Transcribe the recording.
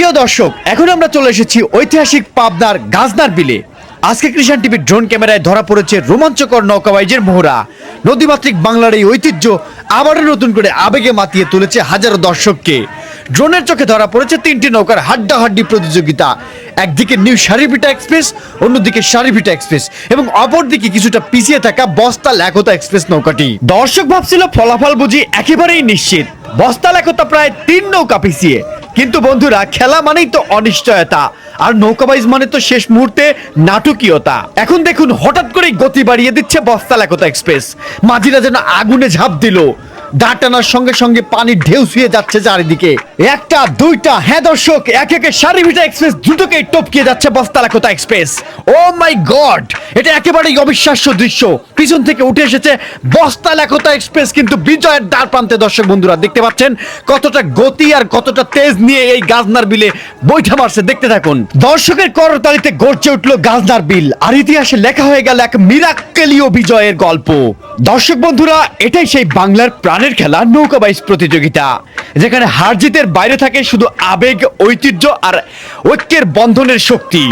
প্রিয় দর্শক, এখন আমরা চলে এসেছি ঐতিহাসিক পাবনার গাজনার বিলে। আজকে কৃষাণ টিভির ড্রোন ক্যামেরায় ধরা পড়েছে রোমাঞ্চকর নৌকাবাইজের মোহরা। নদীমাতৃক বাংলার এই ঐতিহ্য আবারও নতুন করে আবেগে মাতিয়ে তুলেছে হাজারো দর্শককে। ড্রোনের চোখে ধরা পড়েছে তিনটি নৌকার হাড্ডাহাড্ডি প্রতিযোগিতা। একদিকে নিউ সারিভিটা এক্সপ্রেস, অন্যদিকে সারিভিটা এক্সপ্রেস এবং অপরদিকে কিছুটা পিছিয়ে থাকা বস্তা লেখতা এক্সপ্রেস নৌকাটি। দর্শক ভাবছিল ফলাফল বুঝি একেবারেই নিশ্চিত। বস্তা লেখতা প্রায় তিন নৌকা পিছিয়ে। কিন্তু বন্ধুরা, খেলা মানেই তো অনিশ্চয়তা, আর নৌকাবাইজ মানে তো শেষ মুহূর্তে নাটকীয়তা। এখন দেখুন, হঠাৎ করেই গতি বাড়িয়ে দিচ্ছে বস্তা লেখতা এক্সপ্রেস। মাঝিরা যেন আগুনে ঝাঁপ দিল। দা সঙ্গে সঙ্গে পানির ঢেউ ছুঁয়ে যাচ্ছে চারিদিকে। একটা, দুইটা হ্যাঁ দর্শক, এক একে সারিভিটা এক্সপ্রেস দুটোকেই টপকিয়ে যাচ্ছে বস্তালাকোতা এক্সপ্রেস। ও মাই গড এটা একেবারেই অবিশ্বাস্য দৃশ্য। পিছন থেকে উঠে এসেছে বস্তালাকোতা এক্সপ্রেস, কিন্তু বিজয়ের দ্বার প্রান্তে দর্শক বন্ধুরা দেখতে পাচ্ছেন কতটা গতি আর কতটা তেজ নিয়ে এই গাজনার বিলে বৈঠা মারছে। দেখতে থাকুন। দর্শকের করতালিতে গর্জে উঠল গাজনার বিল, আর ইতিহাসে লেখা হয়ে গেল এক মিরাক্কেলীয় বিজয়ের গল্প। দর্শক বন্ধুরা, এটাই সেই বাংলার প্রাণের খেলা নৌকা বাইচ প্রতিযোগিতা, যেখানে হার জিতের বাইরে থাকে শুধু আবেগ, ঐতিহ্য আর ঐক্যের বন্ধনের শক্তি।